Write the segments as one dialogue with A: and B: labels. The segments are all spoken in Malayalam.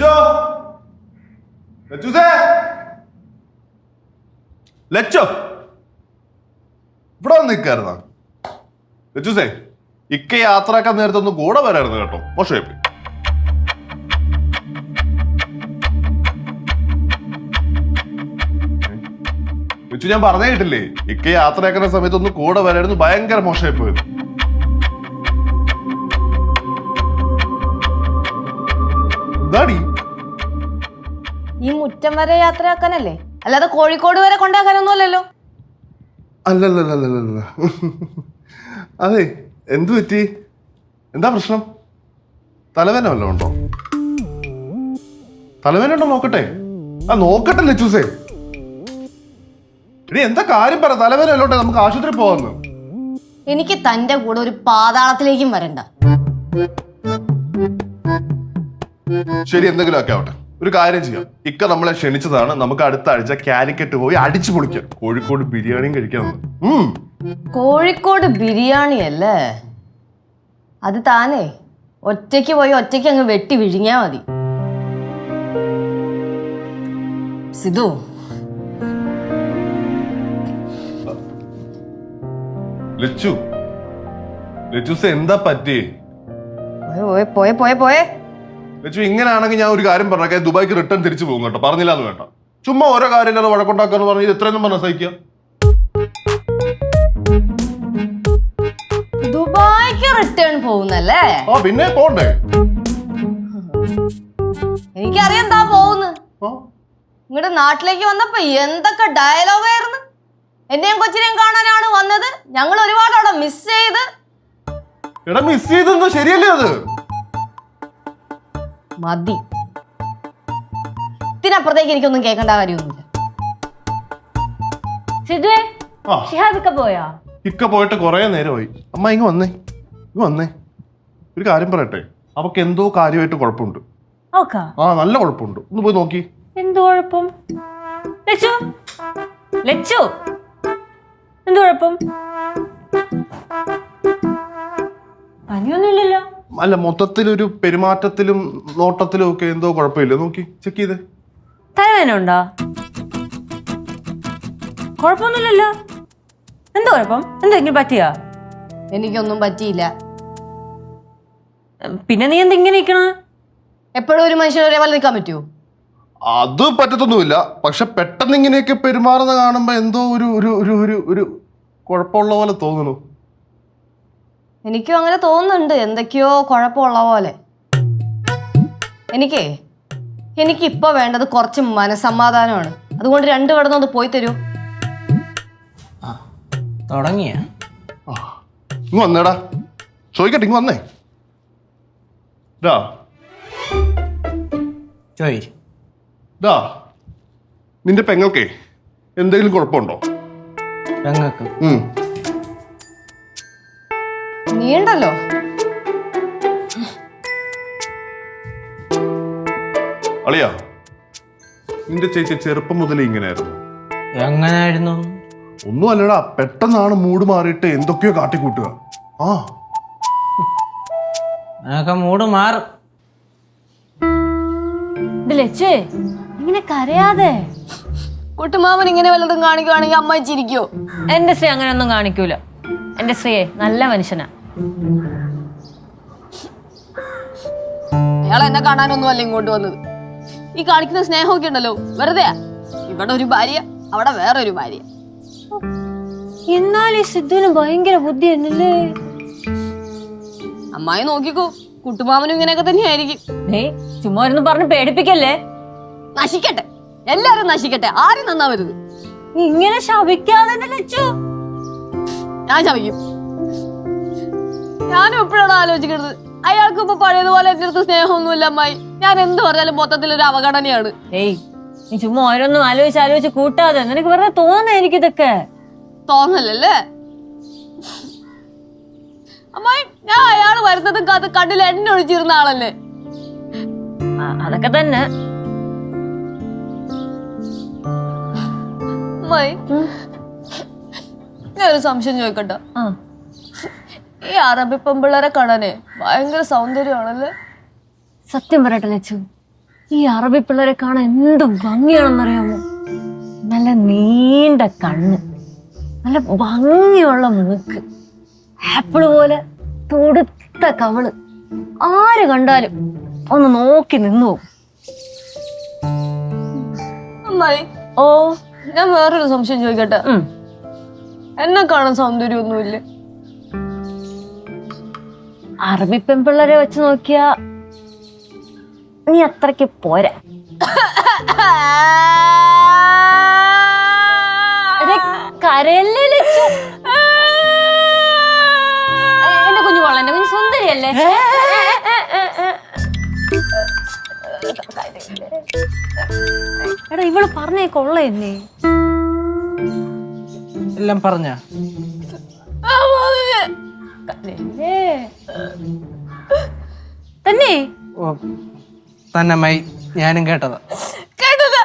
A: ലച്ചോ? ലച്ചുസേ? ലച്ചു? ഇവിടെ വന്ന് നിൽക്കായിരുന്ന ലച്ചുസേ ഇക്ക യാത്രയാക്കാൻ നേരത്തെ ഒന്ന് കൂടെ വരായിരുന്നു കേട്ടോ. മോശമായി പോയി ലച്ചു ഞാൻ പറഞ്ഞേ കേട്ടില്ലേ ഇക്ക യാത്രയാക്കുന്ന സമയത്ത് ഒന്ന് കൂടെ വരായിരുന്നു. ഭയങ്കര മോശമായി പോയത്. എന്താടി?
B: ഈ മുറ്റം വരെ യാത്രയാക്കാനല്ലേ? അല്ലാതെ കോഴിക്കോട് വരെ കൊണ്ടാക്കാനൊന്നും അല്ലല്ലോ
A: അല്ലല്ലോ അതെ എന്തു പറ്റി? എന്താ പ്രശ്നം? തലവേന വല്ലതും ഉണ്ടോ? തലവേന ഉണ്ടോ നോക്കട്ടെ? ആ നോക്കട്ടെ ലച്ചൂസേ ഇനി എന്താ കാര്യം പറ തലവേന അല്ലോട്ടെ നമുക്ക് ആശുപത്രി പോവാന്ന്.
B: എനിക്ക് തന്റെ കൂടെ ഒരു പാതാളത്തിലേക്കും വരണ്ട.
A: ശരി എന്തെങ്കിലും ഒക്കെ ആവട്ടെ. ഒരു കാര്യം ചെയ്യാം. ഇക്ക നമ്മളെ ക്ഷണിച്ചതാണ്. നമുക്ക് അടുത്ത ആഴ്ച കാലിക്കറ്റ് പോയി അടിച്ചു പൊളിക്കാം. കോഴിക്കോട് ബിരിയാണിയും കഴിക്കാൻ
B: കോഴിക്കോട് ബിരിയാണി അല്ലേ? അത് താനേ. ഒറ്റയ്ക്ക് പോയി ഒറ്റയ്ക്ക് അങ്ങ് വെട്ടി വിഴുങ്ങിയാ മതി. സിധു
A: ലച്ചു. ലച്ചൂസ എന്താ പറ്റി
B: പോയെ പോയ പോയ പോയെ.
A: ലച്ചു ഇങ്ങനെയാണെങ്കിൽ ഞാൻ ഒരു കാര്യം പറഞ്ഞേ ദുബായ്ക്ക് റിട്ടേൺ തിരിച്ചു പോകും കേട്ടോ. പറഞ്ഞില്ല എന്ന് വേണ്ട. ചുമ്മാ ഓരോ കാര്യമില്ലാതെ വഴക്കുണ്ടാക്കാന്ന് പറഞ്ഞ് ഇത് എത്രയൊന്നും പറഞ്ഞ സഹിക്കാം
B: ദുബായ്ക്ക് റിട്ടേൺ പോകുന്നല്ലേ?
A: ആ പിന്നെ പോണ്ടേ?
B: എനിക്കറിയാം എന്താ പോകുന്നു ഇങ്ങോട്ട് നാട്ടിലേക്ക് വന്നപ്പോ എന്തൊക്കെ ഡയലോഗ് ആയിരുന്നു. എന്നെയും കൊച്ചിനെയും കാണാനാണ് വന്നത്. ഞങ്ങൾ ഒരുപാട് അവിടെ മിസ് ചെയ്ത്.
A: എടാ മിസ് ചെയ്തെന്നോ ശരിയല്ലേ അത്?
B: മതി. ഇതിനപ്പുറത്തേക്ക് എനിക്കൊന്നും കേൾക്കേണ്ട കാര്യമൊന്നുമില്ല.
C: സിദ്ധുവേ
A: ആ.
C: ഷിഹാബിക്ക പോയാ?
A: ഇക്ക പോയിട്ട് കുറെ നേരമായി. അമ്മ ഇങ്ങ് വന്നേ ഇങ്ങ് വന്നേ. ഒരു കാര്യം പറയട്ടെ അവക്ക് എന്തോ കാര്യമായിട്ട് കുഴപ്പമുണ്ട്.
C: ഓക്കാ
A: ആ നല്ല കുഴപ്പമുണ്ട്. ഒന്ന് പോയി നോക്കി.
C: എന്തോ കുഴപ്പം? ലച്ചു? ലച്ചു? എന്ത് കുഴപ്പം? പനിയൊന്നുമില്ലല്ലോ.
A: അല്ല മൊത്തത്തിലൊരു പെരുമാറ്റത്തിലും നോട്ടത്തിലും ഒക്കെ എന്തോ കുഴപ്പമില്ല? നോക്കി ചെക്ക് ചെയ്തേ.
C: തലവേന ഉണ്ടോ കുഴപ്പമൊന്നുമില്ലല്ലോ. എന്ത് കുഴപ്പം? എന്തെങ്കിലും പറ്റിയാ?
B: എനിക്കൊന്നും പറ്റിയില്ല.
C: പിന്നെ നീ എന്തിങ്ങനെ
B: എപ്പോഴും ഒരു മനുഷ്യൻ ഒരേപോലെ നിൽക്കാൻ പറ്റുമോ?
A: അത് പറ്റത്തൊന്നുമില്ല. പക്ഷെ പെട്ടെന്ന് ഇങ്ങനെയൊക്കെ പെരുമാറുന്ന കാണുമ്പോ എന്തോ ഒരു ഒരു ഒരു ഒരു ഒരു കുഴപ്പമുള്ള പോലെ തോന്നുന്നു.
B: എനിക്കും അങ്ങനെ തോന്നുന്നുണ്ട്. എന്തൊക്കെയോ കുഴപ്പമുള്ള പോലെ. എനിക്കേ എനിക്കിപ്പോൾ വേണ്ടത് കുറച്ച് മനസമാധാനമാണ് അതുകൊണ്ട് രണ്ട് കിടന്നൊന്ന് പോയി തരൂ.
D: തുടങ്ങിയ.
A: ഇങ്ങ് വന്നേടാ. ചോദിക്കട്ടെ ഇങ്ങ് വന്നേ. ഡാ.
D: ചോയ്.
A: ഡാ നിന്റെ പെങ്ങൾക്കേ എന്തെങ്കിലും കുഴപ്പമുണ്ടോ?
D: ഞങ്ങൾക്ക്
A: ഉം. അളിയ നിന്റെ ചേച്ചി ചെറുപ്പം മുതലേ ഇങ്ങനെയായിരുന്നു.
D: എങ്ങനെയായിരുന്നു
A: ഒന്നും അല്ലടാ പെട്ടെന്നാണ് മൂഡ് മാറിയിട്ട് എന്തൊക്കെയോ കാട്ടിക്കൂട്ടുക. ആ.
D: ഞങ്ങൾക്ക് മൂട് മാറും.
C: ഇത് ലച്ചേ ഇങ്ങനെ കരയാതെ.
B: കുട്ടുമാമൻ ഇങ്ങനെ വല്ലതും കാണിക്കുവാണെങ്കിൽ അമ്മ ചിരിക്കോ
C: എന്റെ ശ്രീ അങ്ങനെയൊന്നും കാണിക്കൂല. എന്റെ ശ്രീയെ നല്ല മനുഷ്യനാ.
B: അയാൾ എന്നെ കാണാനൊന്നും അല്ല ഇങ്ങോട്ട് വന്നത്. ഈ കാണിക്കുന്ന സ്നേഹമൊക്കെ ഉണ്ടല്ലോ വെറുതെയാ ഇവിടെ ഒരു ഭാര്യ അവിടെ വേറൊരു ഒരു ഭാര്യ.
C: എന്നാൽ ഈ സിദ്ധുവിന് ഭയങ്കര ബുദ്ധി എന്നല്ലേ
B: അമ്മായി നോക്കിക്കോ കുട്ടുമാമനും ഇങ്ങനെയൊക്കെ തന്നെയായിരിക്കും.
C: ചുമ്മാ ഇരുന്ന് പറഞ്ഞ് പേടിപ്പിക്കല്ലേ?
B: നശിക്കട്ടെ. എല്ലാരും നശിക്കട്ടെ ആരും നന്നാവരുത്.
C: നീ ഇങ്ങനെ ശപിക്കാതെ ലച്ചു.
B: ഞാൻ ശമിക്കും ഞാനും എപ്പോഴാണ് ആലോചിക്കുന്നത്. അയാൾക്ക് ഇപ്പൊ പഴയതുപോലെ എന്റെ അടുത്ത് സ്നേഹമൊന്നുമില്ല അമ്മായി. ഞാൻ എന്ത് പറഞ്ഞാലും മൊത്തത്തിൽ ഒരു അവഗണനയാണ്.
C: ഏയ് നീ ചുമ്മാ ഓരോന്നും ആലോചിച്ച് ആലോചിച്ച് കൂട്ടാതെ. നിനക്ക് വെറുതെ തോന്നായിരിക്കും ഇതൊക്കെ.
B: തോന്നലല്ലേ? അമ്മായി ഞാൻ അയാൾ വരുന്നതും കാത്ത് കണ്ണിൽ എണ്ണ ഒഴിച്ചിരുന്ന ആളല്ലേ?
C: ആ, അതൊക്കെ തന്നെ.
B: അമ്മായി ഞാൻ ഒരു സംശയം ചോദിക്കട്ടെ?
C: ആ.
B: ഈ അറബി പെമ്പിള്ളേരെ കാണാനേ ഭയങ്കര സൗന്ദര്യമാണല്ലേ?
C: സത്യം പറയട്ടെ ലച്ചു. ഈ അറബി പിള്ളേരെ കാണാൻ എന്ത് ഭംഗിയാണെന്നറിയാമോ? നല്ല നീണ്ട കണ്ണ് നല്ല ഭംഗിയുള്ള മൂക്ക് ആപ്പിൾ പോലെ തുടുത്ത കവൾ. ആര് കണ്ടാലും ഒന്ന് നോക്കി നിന്നു
B: അമ്മായി
C: ഓ.
B: ഞാൻ വേറൊരു സംശയം ചോദിക്കട്ടെ? എന്നെ കാണാൻ സൗന്ദര്യമൊന്നുമില്ല?
C: അറബി പെൺപിള്ളരെ വെച്ച് നോക്കിയാ നീ അത്രയ്ക്ക് പോരാ കരയല്ലേ ലച്ചു? എന്റെ കുഞ്ഞു കൊള്ളാം എന്റെ കുഞ്ഞു സുന്ദരിയല്ലേ? എടാ ഇവൾ പറഞ്ഞേ കൊള്ളയല്ലേ
D: എല്ലാം പറഞ്ഞ?
C: തന്നെ?
D: ഓ തന്നെ മൈ ഞാനും കേട്ടതാ.
B: കേട്ടത്.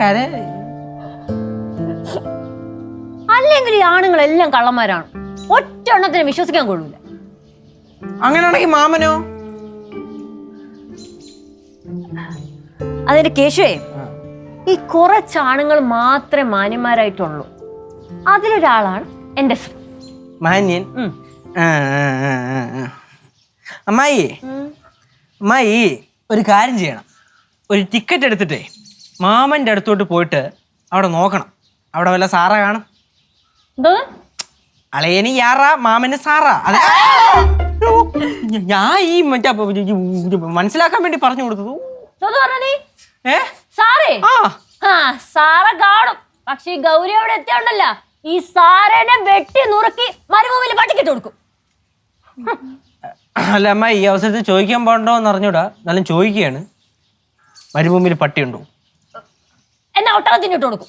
D: കര
C: അല്ലെങ്കിൽ ഈ ആണുങ്ങളെല്ലാം കള്ളന്മാരാണ്. ഒറ്റ എണ്ണത്തിന് വിശ്വസിക്കാൻ കൊള്ളൂല.
D: അങ്ങനെയാണെങ്കിൽ മാമനോ?
C: അതിന്റെ കേശുവേ ഈ കുറച്ച് ആണുങ്ങൾ മാത്രമേ മാന്യന്മാരായിട്ടുള്ളൂ. അതിലൊരാളാണ് എന്റെ
D: മാന്യൻ. അമ്മായി അമ്മായി ഒരു കാര്യം ചെയ്യണം. ഒരു ടിക്കറ്റ് എടുത്തിട്ടേ മാമന്റെ അടുത്തോട്ട് പോയിട്ട് അവിടെ നോക്കണം. അവിടെ വല്ല സാറ കാണും? അളയന് യാറാ മാമന് സാറാ. അതെ. ഞാൻ ഈ മറ്റേ മനസ്സിലാക്കാൻ വേണ്ടി പറഞ്ഞു കൊടുത്തത്. ഏ?
C: സാറേ?
D: ആ.
C: പക്ഷെ ഈ ഗൗരി അവിടെ എത്തിയോണ്ടല്ല. ഈ സാറേനെ വെട്ടി നുറുക്കി മരുഭൂമിയിൽ പട്ടിക്കിട്ട് കൊടുക്കും.
D: അല്ല അമ്മ ഈ അവസരത്തിൽ ചോദിക്കാൻ പോകണ്ടോ എന്ന് അറിഞ്ഞൂടാ. എന്നാലും ചോദിക്കുകയാണ്. മരുഭൂമിയിൽ പട്ടിയുണ്ടോ
C: എന്നാ ഒട്ടകത്തിന് ഇട്ട് കൊടുക്കും.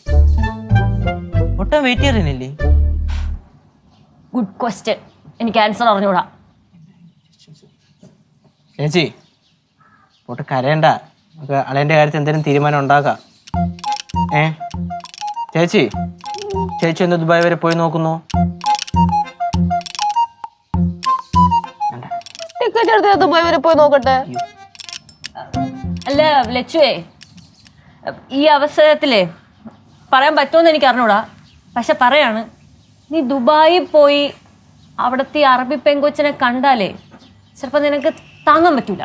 D: ഒട്ടും വെയിറ്റ് ചെയ്യാനില്ലേ
C: ഗുഡ് ക്വസ്റ്റ്യൻ എനിക്ക് ആൻസർ അറിഞ്ഞൂടാ.
D: ചേച്ചി പോട്ട് കരയണ്ട. നമുക്ക് അളേന്റെ കാര്യത്തിൽ എന്തെങ്കിലും തീരുമാനം ഉണ്ടാക്കാം. ഏ? ചേച്ചി ചേച്ചി ഒന്ന് ദുബായ് വരെ പോയി നോക്കുന്നു?
B: ടിക്കറ്റ് എടുത്ത് ഞാൻ ദുബായ് വരെ പോയി നോക്കട്ടെ?
C: അല്ല ലച്ചുവേ ഈ അവസരത്തിലേ പറയാൻ പറ്റുമെന്ന് എനിക്ക് അറിഞ്ഞൂടാ. പക്ഷെ പറയാണ് നീ ദുബായിൽ പോയി അവിടുത്തെ അറബി പെങ്കൊച്ചിനെ കണ്ടാലേ ചിലപ്പോൾ നിനക്ക് താങ്ങാൻ പറ്റൂല.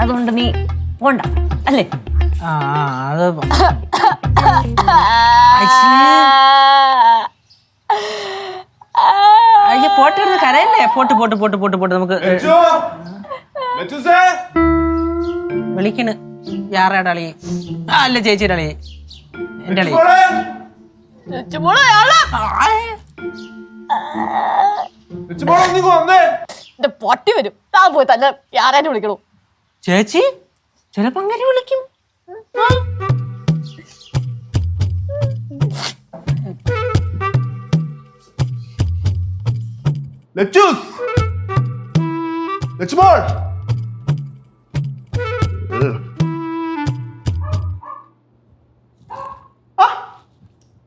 C: അതുകൊണ്ട് നീ പോണ്ട അല്ലേ?
D: ആ ആ, അത് അയ്യ. പോട്ട് കിടന്ന് കരയല്ലേ? പോട്ട് പോട്ട് പോട്ട് പോട്ട് പോട്ട് നമുക്ക് വിളിക്കണ്. യാറയുടെ അളി അല്ല ചേച്ചിയുടെ അളി എന്റെ അളി
B: പൊട്ടി വരും. താൻ പോയി തന്നെ യാറേനെ വിളിക്കണു.
D: ചേച്ചി ചിലപ്പോ അങ്ങനെ വിളിക്കും.
A: ലച്ചൂസ് ലച്ചുമോൾ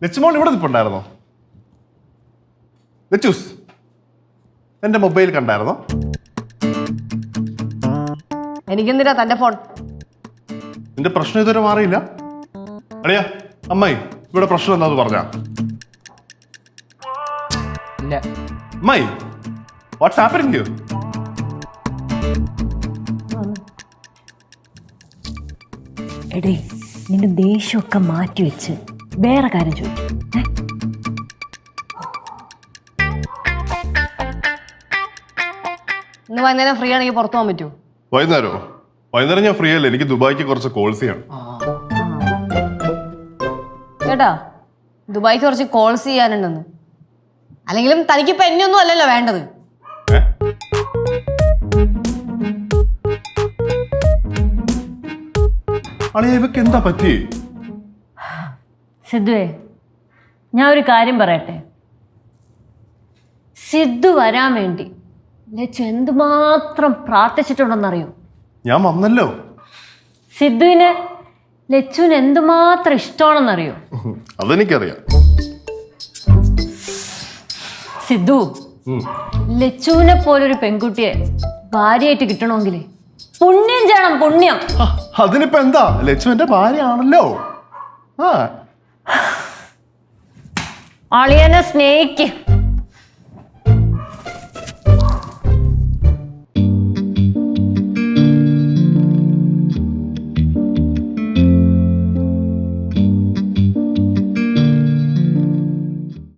A: ലച്ചുമോൾ ഇവിടെ നിൽപ്പുണ്ടായിരുന്നോ? ലച്ചൂസ് എന്റെ മൊബൈൽ കണ്ടായിരുന്നോ?
B: എനിക്കെന്തിനാ തന്റെ ഫോൺ?
A: നിന്റെ പ്രശ്നം ഇതുവരെ മാറിയില്ല? അറിയാ അമ്മായി ഇവിടെ പ്രശ്നം എന്താന്ന് പറഞ്ഞ? അമ്മായി വാട്ട്സ് ഹാപ്പനിങ് ഹിയർ
C: എടേ നിന്റെ ദേഷ്യമൊക്കെ മാറ്റി വെച്ച് വേറെ കാര്യം ചോദിക്കും.
B: ഇന്ന് വൈകുന്നേരം ഫ്രീ ആണെങ്കിൽ പുറത്തു പോകാൻ പറ്റുമോ?
A: വൈകുന്നേരമോ വൈകുന്നേരം ഞാൻ ഫ്രീ അല്ല. എനിക്ക് ദുബായിക്ക് കുറച്ച് കോൾസ് ചെയ്യണം
B: കേട്ടാ? ദുബായിക്ക് കുറച്ച് കോൾസ് ചെയ്യാനുണ്ടെന്ന്. അല്ലെങ്കിലും തനിക്ക് ഇപ്പൊ എന്നെയൊന്നും അല്ലല്ലോ വേണ്ടത്.
A: അളിയ ഇവക്ക് എന്താ പറ്റി?
C: സിദ്ധുവേ ഞാൻ ഒരു കാര്യം പറയട്ടെ? സിദ്ധു വരാൻ വേണ്ടി ലച്ചു എന്തുമാത്രം പ്രാർത്ഥിച്ചിട്ടുണ്ടെന്നറിയോ?
A: ഞാൻ വന്നല്ലോ.
C: സിദ്ധുവിന് ലച്ചുവിന് എന്തുമാത്രം ഇഷ്ടമാണെന്നറിയോ?
A: അതെനിക്കറിയാം.
C: സിദ്ധു. ലച്ചുവിനെ പോലൊരു പെൺകുട്ടിയെ ഭാര്യയായിട്ട് കിട്ടണമെങ്കിൽ പുണ്യം ചെയ്യണം പുണ്യം.
A: ആ, അതിനിപ്പോ എന്താ? ലച്ചു എന്റെ ഭാര്യയാണല്ലോ. ആ.
C: അളിയനെ സ്നേഹിക്ക്.